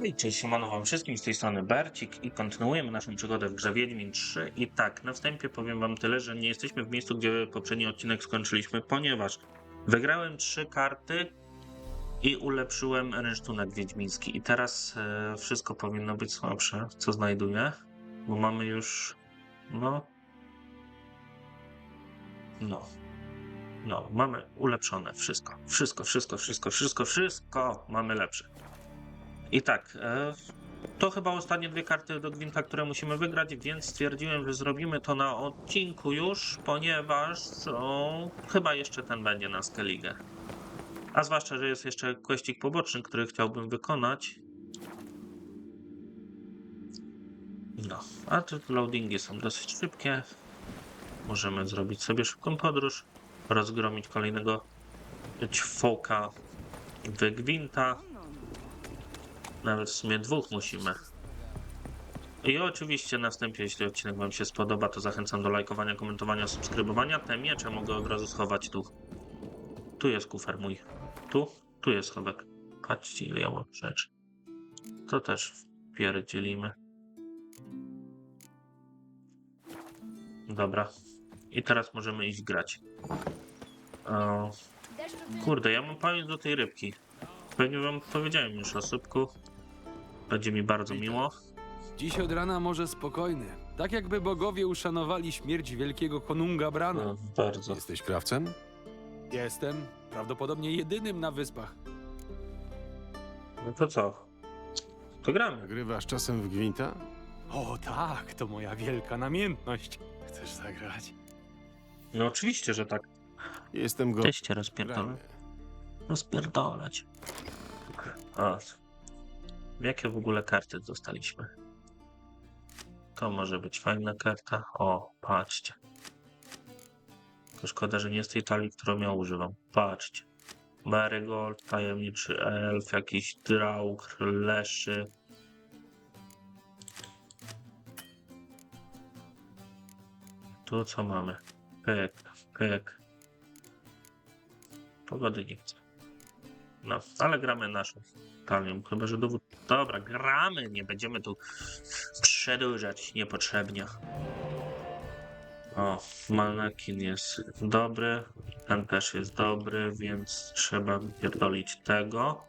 Cześć, siemano wam wszystkim, z tej strony Bercik i kontynuujemy naszą przygodę w grze Wiedźmin 3 i tak, na wstępie powiem wam tyle, że nie jesteśmy w miejscu, gdzie poprzedni odcinek skończyliśmy, ponieważ wygrałem trzy karty i ulepszyłem rynsztunek wiedźmiński. I teraz e, wszystko powinno być słabsze, co znajduję, bo mamy już, no, no, no, mamy ulepszone wszystko, wszystko, wszystko, wszystko, wszystko, wszystko mamy lepsze. I tak, e, to chyba ostatnie dwie karty do Gwinta, które musimy wygrać, więc stwierdziłem, że zrobimy to na odcinku już, ponieważ o, chyba jeszcze ten będzie na Skellige. A zwłaszcza, że jest jeszcze kwestik poboczny, który chciałbym wykonać. No, a te loadingi są dosyć szybkie. Możemy zrobić sobie szybką podróż, rozgromić kolejnego ćwoka w Gwinta. Nawet w sumie dwóch musimy. I oczywiście na wstępie, jeśli odcinek Wam się spodoba, to zachęcam do lajkowania, komentowania, subskrybowania. Te miecze mogę od razu schować tu. Tu jest kufer mój. Tu? Tu jest schowek. Patrzcie ile ja mam rzeczy. To też pierdzielimy. Dobra. I teraz możemy iść grać. O, kurde, ja mam pamięć do tej rybki. Pewnie wam powiedziałem już o sypku. Będzie mi bardzo miło. Dziś od rana może spokojny. Tak jakby bogowie uszanowali śmierć wielkiego konunga Brana. No, bardzo. Jesteś krawcem? Jestem prawdopodobnie jedynym na wyspach. No to co? To gramy. Grywasz czasem w gwinta? O tak, to moja wielka namiętność. Chcesz zagrać? No oczywiście, że tak. Jestem go... Cześć rozpierdolę. Gramy. Rozpierdolać. O. Jakie w ogóle karty dostaliśmy? To może być fajna karta. O, patrzcie. To szkoda, że nie z tej talii, którą ja używam. Patrzcie. Marigold, tajemniczy elf, jakiś draug, leszy. Tu co mamy? Pyk, pyk. Pogody nie chcę. No, ale gramy naszą talią. Chyba, że dowód. Dobra, gramy, nie będziemy tu przedłużać niepotrzebnie. O, manekin jest dobry, ten też jest dobry, więc trzeba pierdolić tego.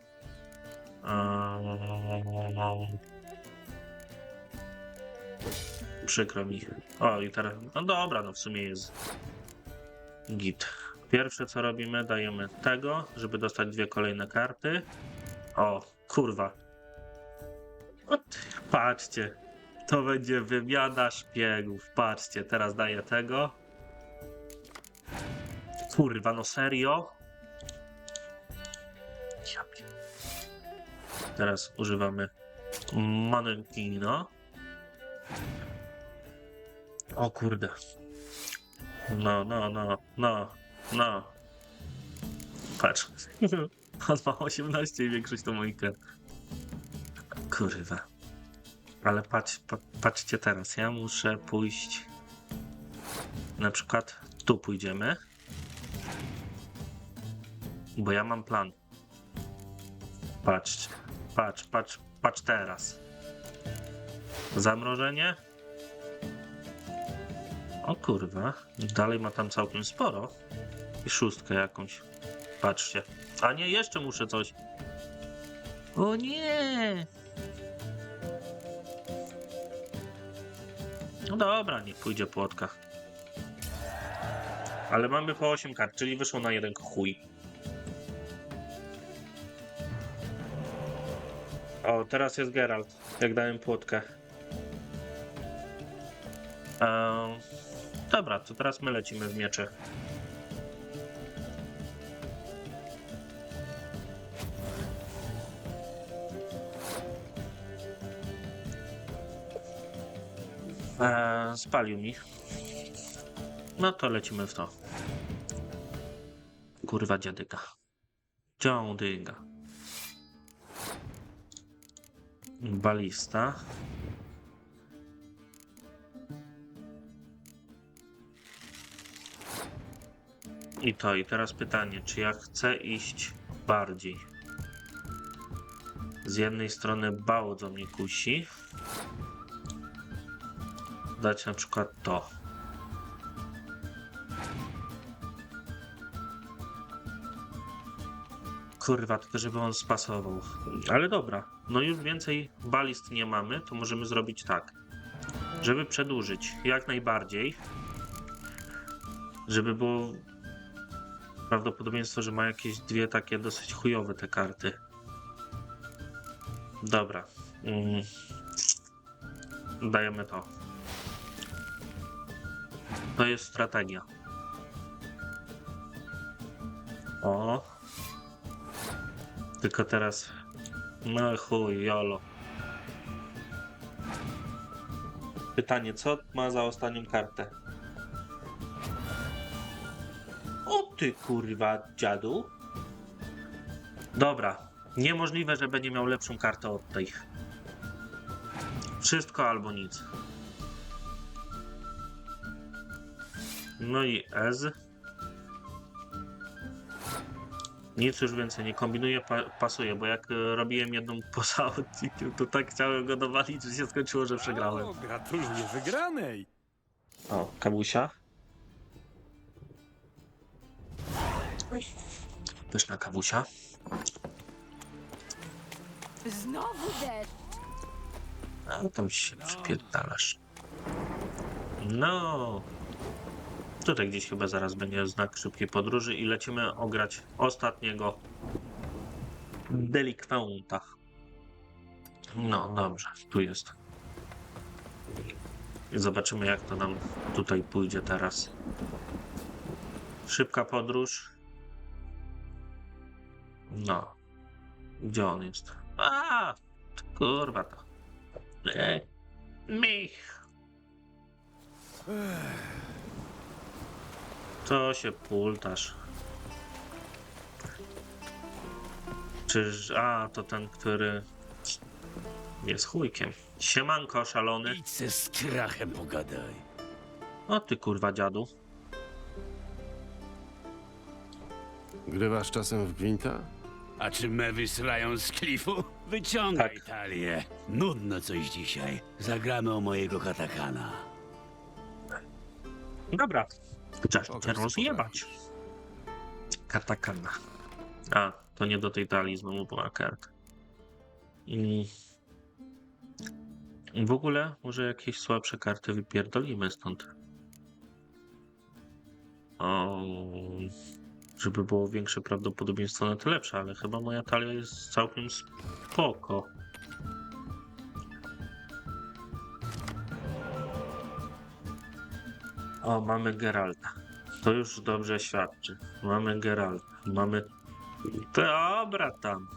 Eee, Przykro mi. O, i teraz. No dobra, no w sumie jest git. Pierwsze co robimy, dajemy tego, żeby dostać dwie kolejne karty. O, kurwa. Patrzcie. To będzie wymiana szpiegów. Patrzcie, teraz daję tego. Kurwa, no serio? Teraz używamy manekina. O kurde. No, no, no, no, no. Patrz. On ma 18 i większość to kart. Kurwa. Ale patrz, pa, patrzcie teraz, ja muszę pójść. Na przykład tu pójdziemy. Bo ja mam plan. Patrz, patrz, patrz, patrz teraz. Zamrożenie. O kurwa, dalej ma tam całkiem sporo. I szóstkę jakąś. Patrzcie. A nie, jeszcze muszę coś. O nie! No dobra, niech pójdzie płotka. Ale mamy po 8 kart, czyli wyszło na jeden chuj. O, teraz jest Geralt, jak dałem płotkę. Ehm, dobra, to teraz my lecimy w miecze. Eee, spalił mi. No to lecimy w to. Kurwa dziadyka. Dziadyga. Balista. I to, i teraz pytanie, czy ja chcę iść bardziej? z jednej strony bardzo mnie kusi. Dać na przykład to. Kurwa, tylko żeby on spasował. Ale dobra, no już więcej balist nie mamy, to możemy zrobić tak. Żeby przedłużyć jak najbardziej, żeby było prawdopodobieństwo, że ma jakieś dwie takie dosyć chujowe te karty. Dobra. Mm. Dajemy to. To jest strategia. O. Tylko teraz. No chuj, jolo. Pytanie, co ma za ostatnią kartę? O ty kurwa, dziadu. Dobra. Niemożliwe, że będzie miał lepszą kartę od tej. Wszystko albo nic. No i Ez. Nic już więcej nie kombinuję, pa pasuje, bo jak e, robiłem jedną poza odcinkiem, to tak chciałem go dowalić, że się skończyło, że przegrałem. O, gratuluję wygranej. O, kabusia. Pyszna kawusia. Znowu deszcz. A tam się przypierdalasz. No. Tutaj gdzieś chyba zaraz będzie znak szybkiej podróży i lecimy ograć ostatniego delikwenta. No dobrze, tu jest. Zobaczymy jak to nam tutaj pójdzie teraz. Szybka podróż. No. Gdzie on jest? A, kurwa to. Mich. Co się pultasz? Czyż... A, to ten, który jest chujkiem. Siemanko, szalony. Idź ze strachem pogadaj. O ty kurwa dziadu. Grywasz czasem w gwinta? A czy mewy srają z klifu? Wyciągaj Tak. talię. Nudno coś dzisiaj. Zagramy o mojego katakana. Dobra. Cię co rozjebać. Katakana. A, to nie do tej talii znowu była karta. I... W ogóle może jakieś słabsze karty wypierdolimy stąd. O, żeby było większe prawdopodobieństwo na to lepsze, ale chyba moja talia jest całkiem spoko. O, mamy Geralta. To już dobrze świadczy. Mamy Geralta. Mamy. Dobra tam.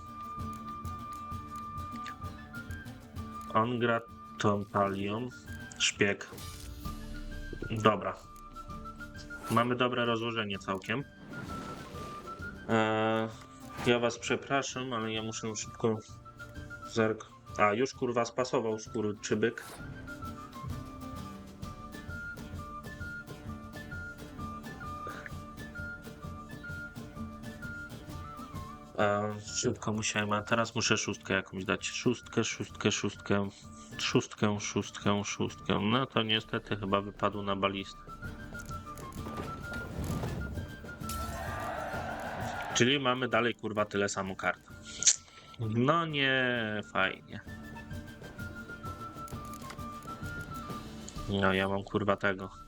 On gra tą talią. Szpieg. Dobra. Mamy dobre rozłożenie całkiem. Eee, ja was przepraszam, ale ja muszę szybko zerk. A, już kurwa spasował skurczybyk. Szybko musiałem, a teraz muszę szóstkę jakąś dać. Szóstkę, szóstkę, szóstkę, szóstkę, szóstkę, szóstkę. No to niestety chyba wypadł na balistę. Czyli mamy dalej kurwa tyle samo kart. No nie, fajnie. No ja mam kurwa tego.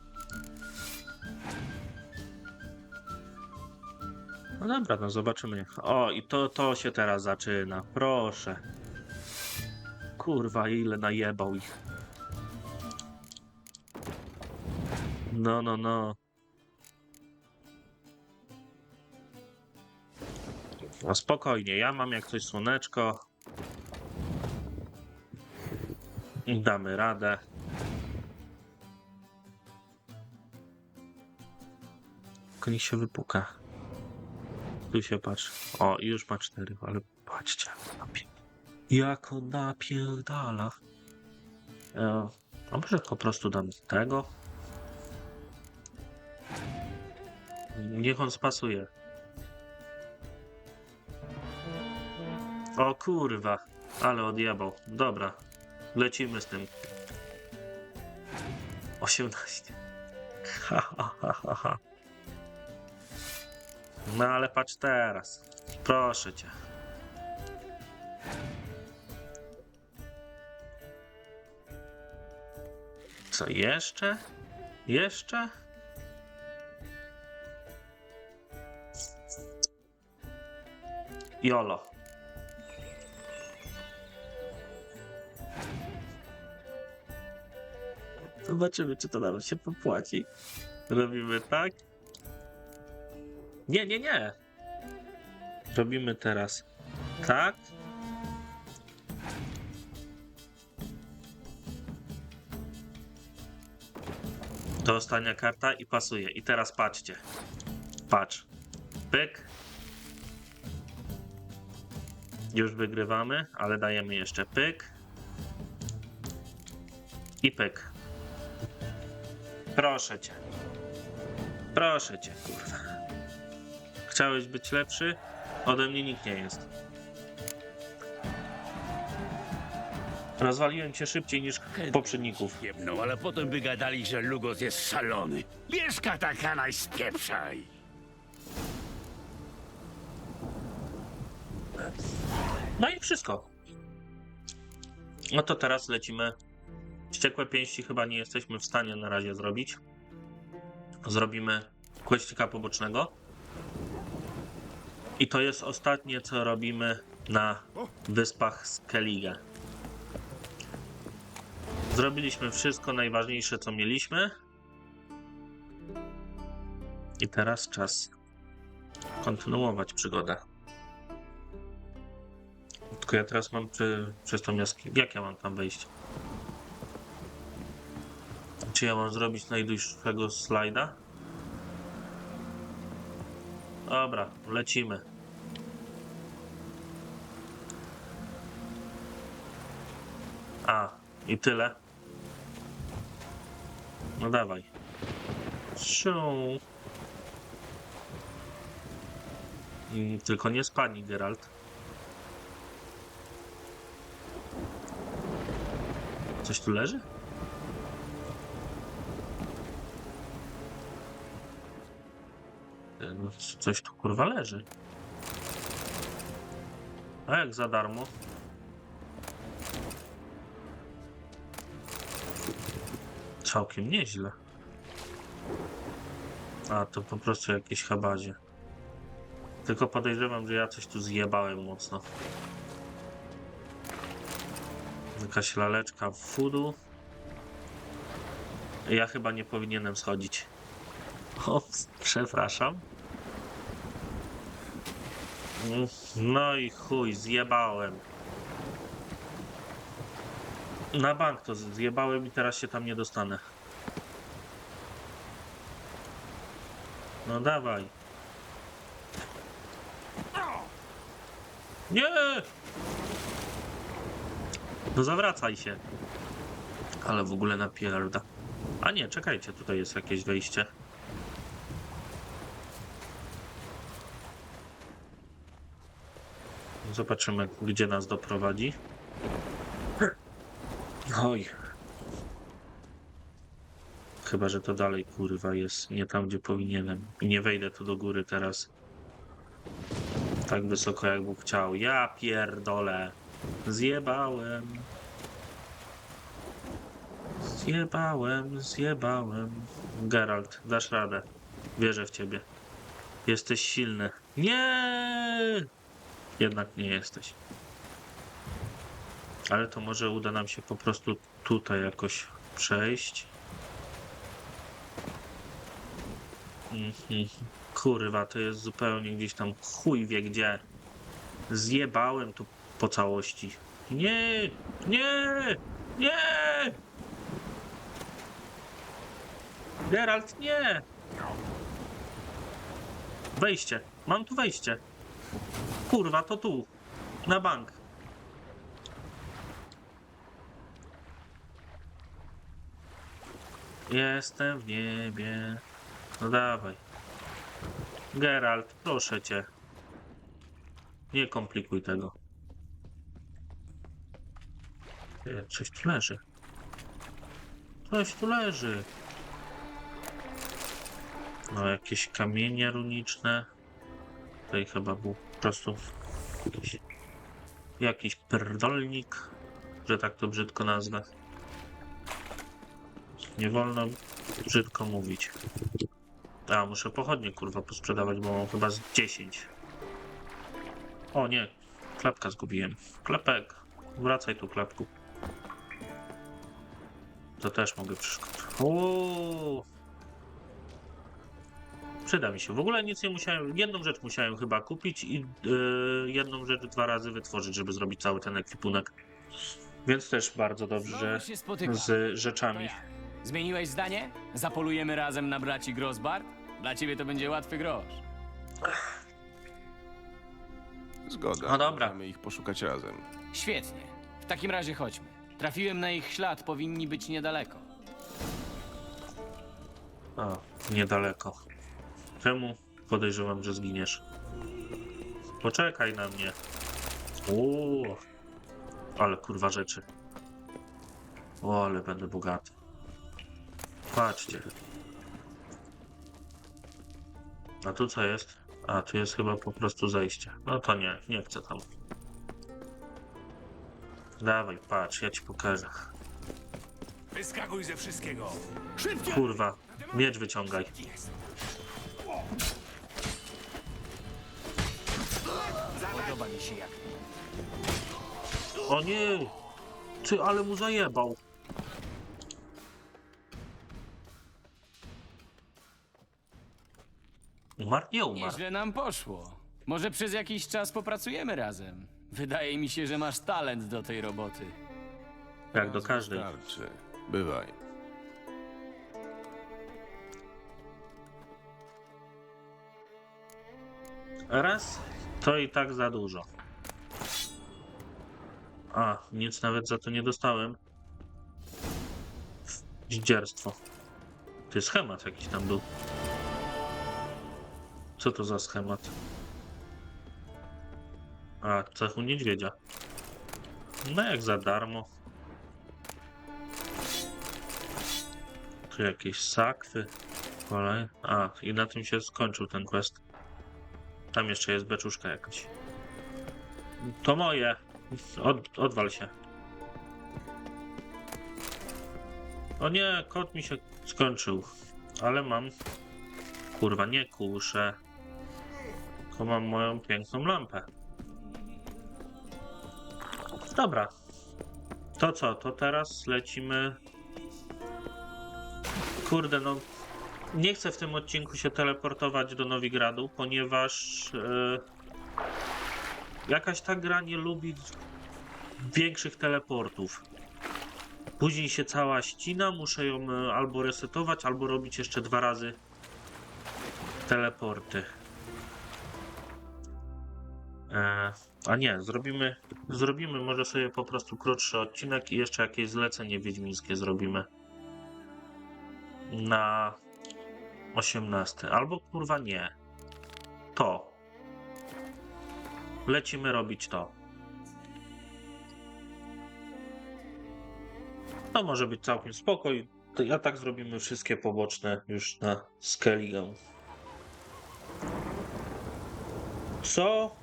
No dobra, no zobaczymy. O, i to, to się teraz zaczyna. Proszę. Kurwa, ile najebał ich. No, no, no. No spokojnie, ja mam jak coś słoneczko. Damy radę. Tylko niech się wypuka. Tu się patrz. O, już ma cztery, ale patrzcie. Jak on napierdala. E, a może po prostu dam tego? Niech on spasuje. O kurwa. Ale odjebał. Dobra. Lecimy z tym. 18. Ha, ha, ha, ha, ha. No ale patrz teraz. Proszę cię. Co jeszcze? Jeszcze? Jolo. Zobaczymy, czy to nam się popłaci. Robimy tak. Nie, nie, nie. Robimy teraz tak. To ostatnia karta i pasuje. I teraz patrzcie. Patrz. Pyk. Już wygrywamy, ale dajemy jeszcze pyk. I pyk. Proszę cię. Proszę cię, kurwa. Chciałeś być lepszy? Ode mnie nikt nie jest. Rozwaliłem cię szybciej niż poprzedników. No, ale potem by gadali, że Lugos jest szalony. Bierz katakana i spieprzaj. No i wszystko. No to teraz lecimy. Wściekłe pięści chyba nie jesteśmy w stanie na razie zrobić. Zrobimy questika pobocznego. I to jest ostatnie, co robimy na wyspach Skellige. Zrobiliśmy wszystko najważniejsze, co mieliśmy. I teraz czas kontynuować przygodę. Tylko ja teraz mam przy, przez tą jaskinię. Jak ja mam tam wejść? Czy ja mam zrobić najdłuższego slajda? Dobra, lecimy. A, i tyle. No dawaj. Siu. Tylko nie spadnij, Geralt. Coś tu leży? Kurwa leży. A jak za darmo? Całkiem nieźle. A, to po prostu jakieś habazie. Tylko podejrzewam, że ja coś tu zjebałem mocno. Jakaś laleczka w fudu. Ja chyba nie powinienem schodzić. O, przepraszam. No i chuj, zjebałem. Na bank to zjebałem i teraz się tam nie dostanę. No dawaj. Nie! No zawracaj się. Ale w ogóle napierda. A nie, czekajcie, tutaj jest jakieś wejście. Zobaczymy, gdzie nas doprowadzi. Oj. Chyba, że to dalej kurwa jest nie tam, gdzie powinienem. I nie wejdę tu do góry teraz. Tak wysoko, jak Bóg chciał. Ja pierdolę. Zjebałem. Zjebałem, zjebałem. Geralt, dasz radę. Wierzę w ciebie. Jesteś silny. Nie! Jednak nie jesteś. Ale to może uda nam się po prostu tutaj jakoś przejść. Mhm. Kurwa, to jest zupełnie gdzieś tam chuj wie gdzie. Zjebałem tu po całości. Nie! Nie! Nie! Geralt, nie! Wejście. Mam tu wejście. Kurwa, to tu. Na bank. Jestem w niebie. No dawaj. Geralt, proszę cię. Nie komplikuj tego. Coś tu leży. Coś tu leży. No, jakieś kamienie runiczne. Tutaj chyba był po prostu jakiś, jakiś że tak to brzydko nazwę. Nie wolno brzydko mówić. A, muszę pochodnie kurwa posprzedawać, bo mam chyba z 10. O nie, klepka zgubiłem. Klepek, wracaj tu klepku. To też mogę przeszkodzić. Przyda mi się. W ogóle nic nie musiałem. Jedną rzecz musiałem chyba kupić i yy, jedną rzecz dwa razy wytworzyć, żeby zrobić cały ten ekwipunek. Więc też bardzo dobrze Znowu się z To rzeczami. jak? Zmieniłeś zdanie? Zapolujemy razem na braci Grossbart? Dla ciebie to będzie łatwy grosz. Zgoda. No dobra. Możemy ich poszukać razem. Świetnie. W takim razie chodźmy. Trafiłem na ich ślad, powinni być niedaleko. A, niedaleko. Czemu podejrzewam, że zginiesz? Poczekaj na mnie. Uuu. Ale kurwa rzeczy. O, ale będę bogaty. Patrzcie. A tu co jest? A, tu jest chyba po prostu zejście. No to nie, nie chcę tam. Dawaj, patrz, ja ci pokażę. Wyskakuj ze wszystkiego! Kurwa, miecz wyciągaj. Podoba mi się jak... O nie! Ty, ale mu zajebał. Umarł? Nie umarł. Nieźle nam poszło. Może przez jakiś czas popracujemy razem. Wydaje mi się, że masz talent do tej roboty. Jak do każdej. Starczy. Bywaj. Raz, to i tak za dużo. A, nic nawet za to nie dostałem. Dzidzierstwo. To jest schemat jakiś tam był. Co to za schemat? A, cechu niedźwiedzia. No jak za darmo. Tu jakieś sakwy. Kolej. A, i na tym się skończył ten quest. Tam jeszcze jest beczuszka jakaś. To moje. Od, odwal się. O nie, kot mi się skończył. Ale mam. Kurwa, nie kuszę. Tylko mam moją piękną lampę. Dobra. To co? To teraz lecimy. Kurde, no. Nie chcę w tym odcinku się teleportować do Nowigradu, ponieważ e, jakaś ta gra nie lubi większych teleportów. Później się cała ścina, muszę ją e, albo resetować, albo robić jeszcze dwa razy teleporty. E, a nie, zrobimy, zrobimy może sobie po prostu krótszy odcinek i jeszcze jakieś zlecenie wiedźmińskie zrobimy. Na 18. Albo kurwa nie. To. Lecimy robić to. To może być całkiem spokoj. To ja tak zrobimy wszystkie poboczne już na Skelligę. Co?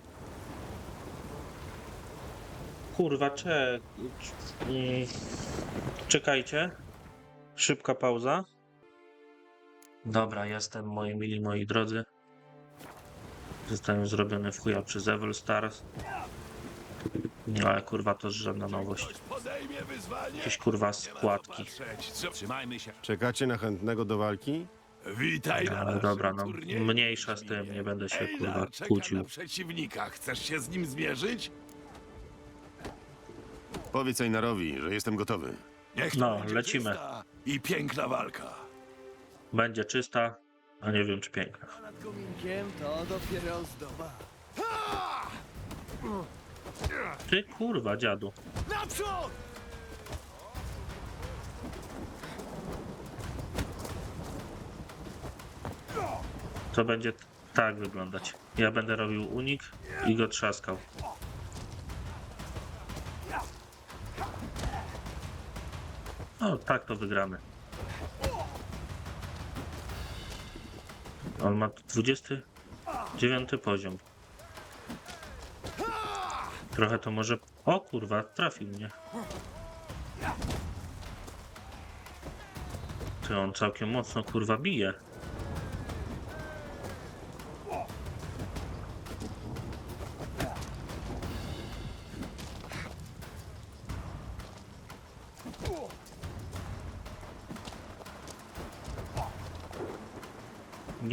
Kurwa, cze... mm, Czekajcie. Szybka pauza. Dobra, jestem, moi mili, moi drodzy. Zostałem zrobiony w chuja przez Evil Stars. Nie, ale kurwa, to żadna nowość. Jakieś kurwa składki. Czekacie na chętnego do walki? Witaj na Ale dobra, no mniejsza z tym, nie będę się kurwa kłócił. przeciwnika. Chcesz się z nim zmierzyć? Powiedz Einarowi, że jestem gotowy. Niech to No, będzie lecimy. czysta I piękna walka. Będzie czysta, a nie wiem czy piękna. nad kominkiem to dopiero ozdoba. Ty kurwa, dziadu. Naprzód! To będzie tak wyglądać. Ja będę robił unik i go trzaskał. No, tak to wygramy. On ma 29 poziom. Trochę to może... O kurwa, trafił mnie. Ty on całkiem mocno kurwa bije.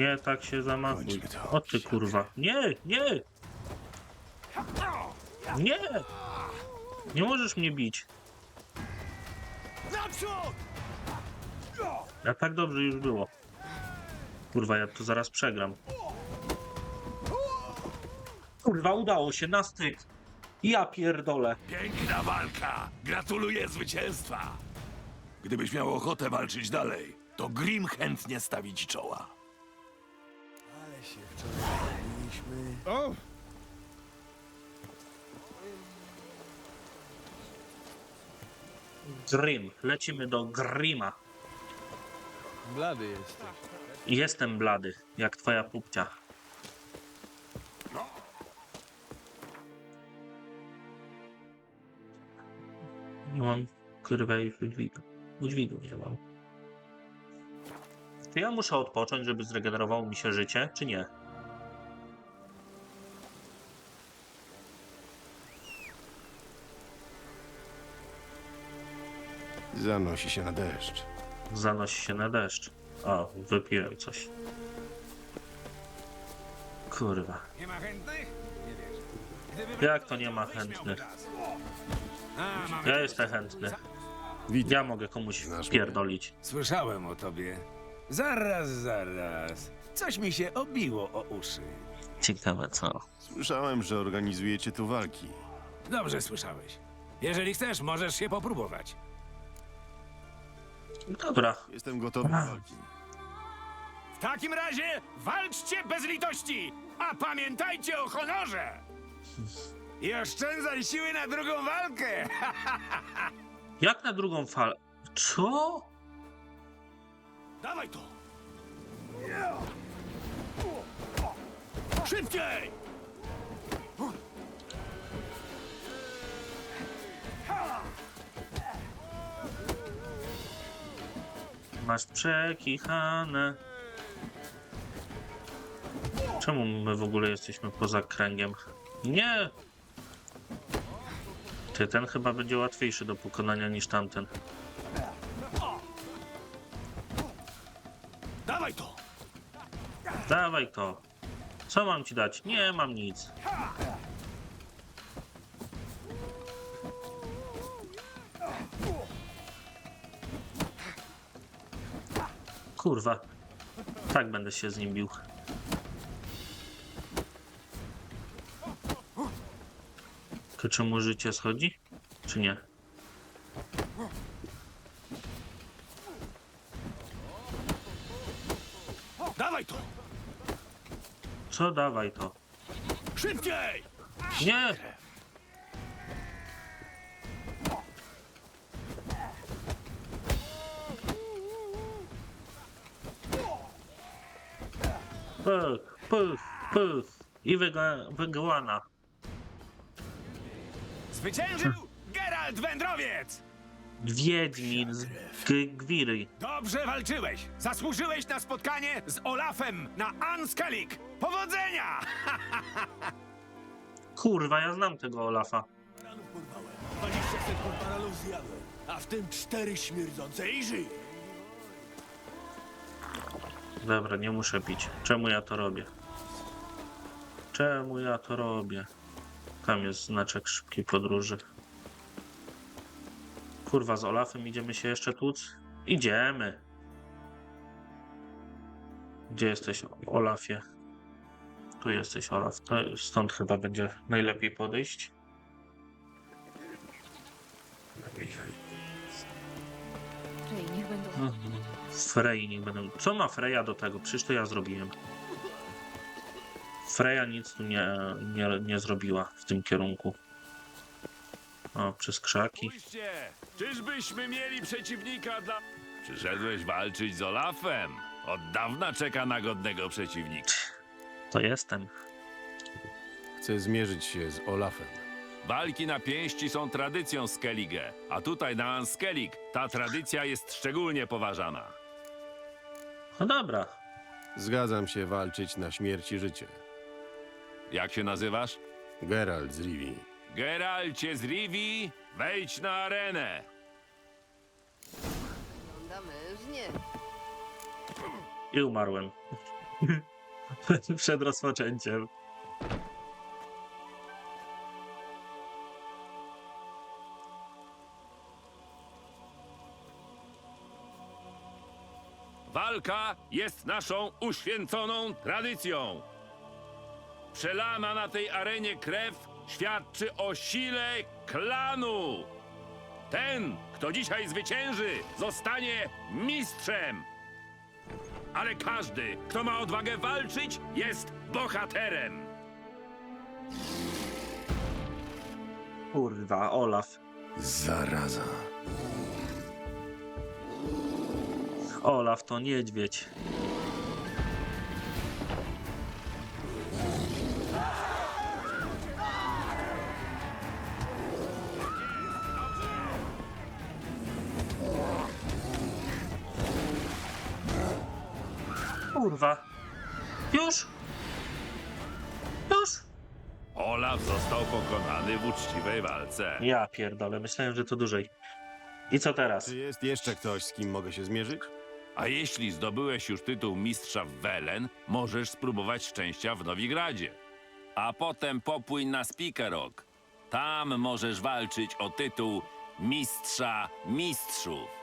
Nie tak się zamachuj. O ty kurwa. Nie, nie! Nie! Nie możesz mnie bić. A tak dobrze już było. Kurwa, ja to zaraz przegram. Kurwa, udało się na styk. Ja pierdolę. Piękna walka! Gratuluję zwycięstwa! Gdybyś miał ochotę walczyć dalej, to Grim chętnie stawi ci czoła. Się wczoraj. O! Grim. Lecimy do Grima. Blady jesteś. Jestem blady, jak twoja pupcia. Nie mam kurwa już udźwigu. Udźwigu nie mam. Czy ja muszę odpocząć, żeby zregenerowało mi się życie, czy nie? Zanosi się na deszcz. Zanosi się na deszcz. O, wypiłem coś. Kurwa. Nie ma chętnych? Jak to nie ma chętnych? Ja jestem chętny. Ja mogę komuś pierdolić. Słyszałem o tobie. Zaraz, zaraz. Coś mi się obiło o uszy. Ciekawe co. Słyszałem, że organizujecie tu walki. Dobrze słyszałeś. Jeżeli chcesz, możesz się popróbować. Dobra, Jestem gotowy do walki. W takim razie walczcie bez litości, a pamiętajcie o honorze! I oszczędzaj siły na drugą walkę! jak na drugą falę? Co? Dawaj to! Szybciej! Masz przekichane. Czemu my w ogóle jesteśmy poza kręgiem? Nie! Ty, ten chyba będzie łatwiejszy do pokonania niż tamten. Dawaj to. Co mam ci dać? Nie mam nic. Kurwa. Tak będę się z nim bił. Czy mu życie schodzi? Czy nie? Dawaj to! Co dawaj to? Szybciej! Nie! Pych, pych, pych. I wyga- wygłana. Zwyciężył Geralt Wędrowiec! Wiedźmin z G- Gwiry. Dobrze walczyłeś! Zasłużyłeś na spotkanie z Olafem na Anskelik! Powodzenia! Kurwa, ja znam tego Olafa. 20 sekund zjadłem, a w tym cztery śmierdzące i żyje. Dobra, nie muszę pić. Czemu ja to robię? Czemu ja to robię? Tam jest znaczek szybkiej podróży. Kurwa, z Olafem idziemy się jeszcze tłuc? Idziemy. Gdzie jesteś, Olafie? Tu jesteś, Olaf. To stąd chyba będzie najlepiej podejść. Czyli niech będą. Frey niech będą. Co ma Freya do tego? Przecież to ja zrobiłem. Freya nic tu nie, nie, nie zrobiła w tym kierunku. O, przez krzaki. Spójrzcie, czyżbyśmy mieli przeciwnika dla... Przyszedłeś walczyć z Olafem. Od dawna czeka na godnego przeciwnika. To jestem. Chcę zmierzyć się z Olafem. Walki na pięści są tradycją Skellige, a tutaj na Anskellig ta tradycja jest szczególnie poważana. No dobra. Zgadzam się walczyć na śmierć i życie. Jak się nazywasz? Geralt z Rivi. Geralcie z Rivi, wejdź na arenę! Wygląda mężnie. I umarłem. Przed rozpoczęciem. Walka jest naszą uświęconą tradycją. Przelana na tej arenie krew świadczy o sile klanu. Ten, kto dzisiaj zwycięży, zostanie mistrzem. Ale każdy, kto ma odwagę walczyć, jest bohaterem. Kurwa, Olaf. Zaraza. Olaf to niedźwiedź. W uczciwej walce. Ja pierdolę, myślałem, że to dłużej. I co teraz? Czy jest jeszcze ktoś, z kim mogę się zmierzyć? A jeśli zdobyłeś już tytuł mistrza w Welen, możesz spróbować szczęścia w Nowigradzie. A potem popłyń na Spikerok. Tam możesz walczyć o tytuł mistrza mistrzów.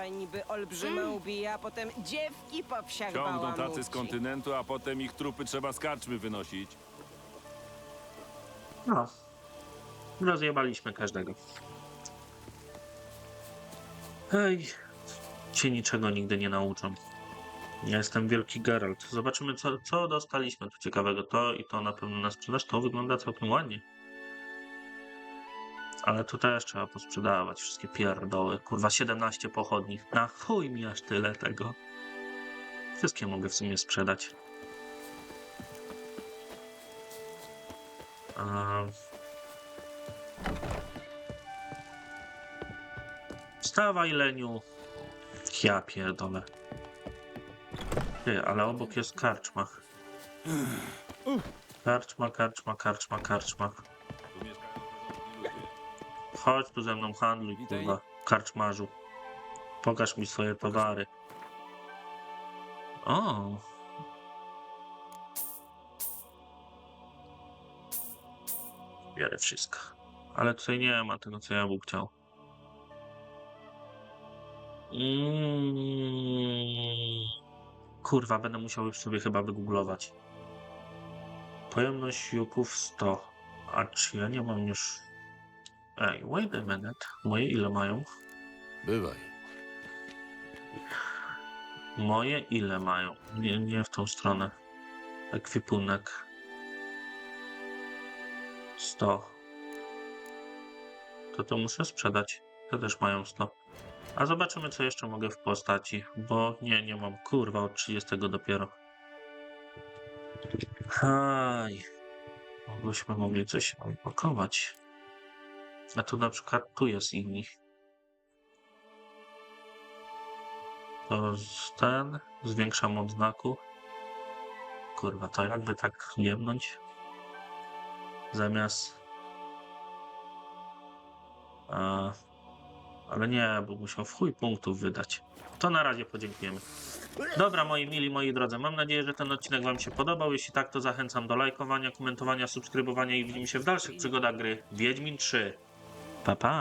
Tutaj niby olbrzyma ubija, a potem dziewki po wsiach Ciągną tacy z bałamuci. kontynentu, a potem ich trupy trzeba z karczmy wynosić. No. Rozjebaliśmy każdego. Hej. Cię niczego nigdy nie nauczą. Ja jestem wielki Geralt. Zobaczymy, co, co dostaliśmy tu ciekawego. To i to na pewno na sprzedaż. To wygląda całkiem ładnie. Ale tu też trzeba posprzedawać wszystkie pierdoły. Kurwa, 17 pochodni. Na chuj mi aż tyle tego. Wszystkie mogę w sumie sprzedać. A... Wstawaj, Leniu. Ja pierdolę. Ty, ale obok jest karczma. Karczma, karczma, karczma, karczma. Chodź tu ze mną handluj, Witaj. kurwa, karczmarzu. Pokaż mi swoje towary. O. Biorę wszystko. Ale tutaj nie ma tego, co ja bym chciał. Mm. Kurwa, będę musiał już sobie chyba wygooglować. Pojemność juków 100. A czy ja nie mam już... Ej, wait a minute. Moje ile mają? Bywaj. Moje ile mają? Nie, nie w tą stronę. Ekwipunek. 100. To to muszę sprzedać. To też mają 100. A zobaczymy, co jeszcze mogę w postaci, bo nie, nie mam. Kurwa, od 30 dopiero. Haj. Mogłyśmy mogli coś pakować. A tu na przykład tu jest inni. To ten, zwiększam od znaku. Kurwa, to jakby tak jemnąć. Zamiast... A, ale nie, bo musiał w chuj punktów wydać. To na razie podziękujemy. Dobra, moi mili, moi drodzy, mam nadzieję, że ten odcinek Wam się podobał. Jeśli tak, to zachęcam do lajkowania, komentowania, subskrybowania i widzimy się w dalszych przygodach gry Wiedźmin 3. Pa, pa!